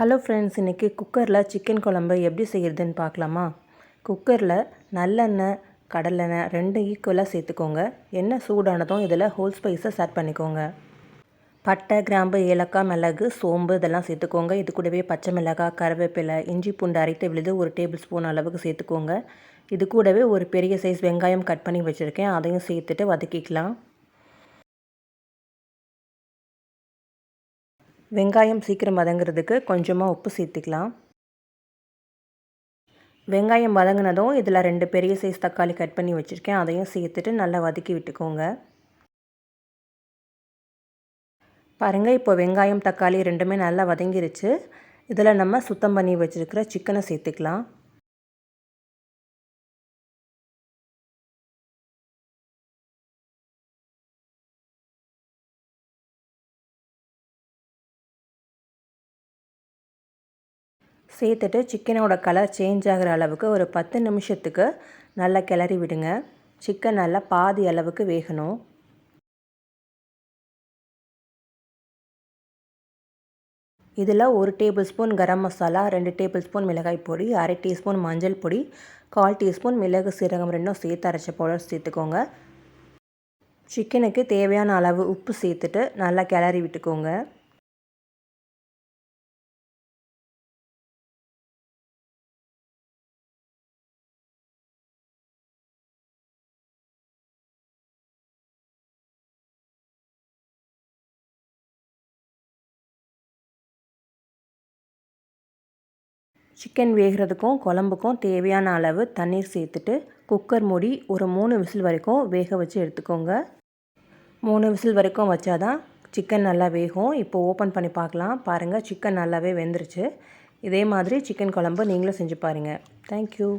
Hello friends இன்றைக்கி குக்கரில் chicken குழம்பு எப்படி செய்கிறதுன்னு பார்க்கலாமா? குக்கரில் நல்லெண்ணெய் கடலெண்ணெய் ரெண்டும் ஈக்குவலாக சேர்த்துக்கோங்க. எண்ணெய் சூடானதும் இதில் ஹோல் ஸ்பைஸை செட் பண்ணிக்கோங்க. பட்டை கிராம்பு ஏலக்காய் மிளகு சோம்பு இதெல்லாம் சேர்த்துக்கோங்க. இது கூடவே பச்சை மிளகாய் கருவேப்பிலை இஞ்சி பூண்டு அரைத்து விழுது ஒரு டேபிள் ஸ்பூன் அளவுக்கு சேர்த்துக்கோங்க. இது கூடவே ஒரு பெரிய சைஸ் வெங்காயம் கட் பண்ணி வச்சுருக்கேன். அதையும் சேர்த்துட்டு வதக்கிக்கலாம். வெங்காயம் சீக்கிரம் வதங்குறதுக்கு கொஞ்சமாக உப்பு சேர்த்துக்கலாம். வெங்காயம் வதங்கினதும் இதில் ரெண்டு பெரிய சைஸ் தக்காளி கட் பண்ணி வச்சுருக்கேன். அதையும் சேர்த்துட்டு நல்லா வதக்கி விட்டுக்கோங்க. பாருங்கள் இப்போ வெங்காயம் தக்காளி ரெண்டுமே நல்லா வதங்கிருச்சு. இதில் நம்ம சுத்தம் பண்ணி வச்சுருக்கிற சிக்கனை சேர்த்துக்கலாம். சேர்த்துட்டு சிக்கனோட கலர் சேஞ்ச் ஆகிற அளவுக்கு ஒரு பத்து நிமிஷத்துக்கு நல்லா கிளறி விடுங்க. சிக்கன் நல்லா பாதி அளவுக்கு வேகணும். இதில் ஒரு டேபிள் ஸ்பூன் கரம் மசாலா ரெண்டு டேபிள் ஸ்பூன் மிளகாய் பொடி அரை டீஸ்பூன் மஞ்சள் பொடி கால் டீஸ்பூன் மிளகு சீரகம் ரெண்டும் சேர்த்து அரைச்ச பவுடர் சேர்த்துக்கோங்க. சிக்கனுக்கு தேவையான அளவு உப்பு சேர்த்துட்டு நல்லா கிளறி விட்டுக்கோங்க. சிக்கன் வேகிறதுக்கும் குழம்புக்கும் தேவையான அளவு தண்ணீர் சேர்த்துட்டு குக்கர் மூடி ஒரு மூணு விசில் வரைக்கும் வேக வச்சு எடுத்துக்கோங்க. மூணு விசில் வரைக்கும் வச்சாதான் சிக்கன் நல்லா வேகும். இப்போ ஓப்பன் பண்ணி பார்க்கலாம். பாருங்கள் சிக்கன் நல்லாவே வெந்துருச்சு. இதே மாதிரி சிக்கன் குழம்பு நீங்களும் செஞ்சு பாருங்கள் தேங்க்யூ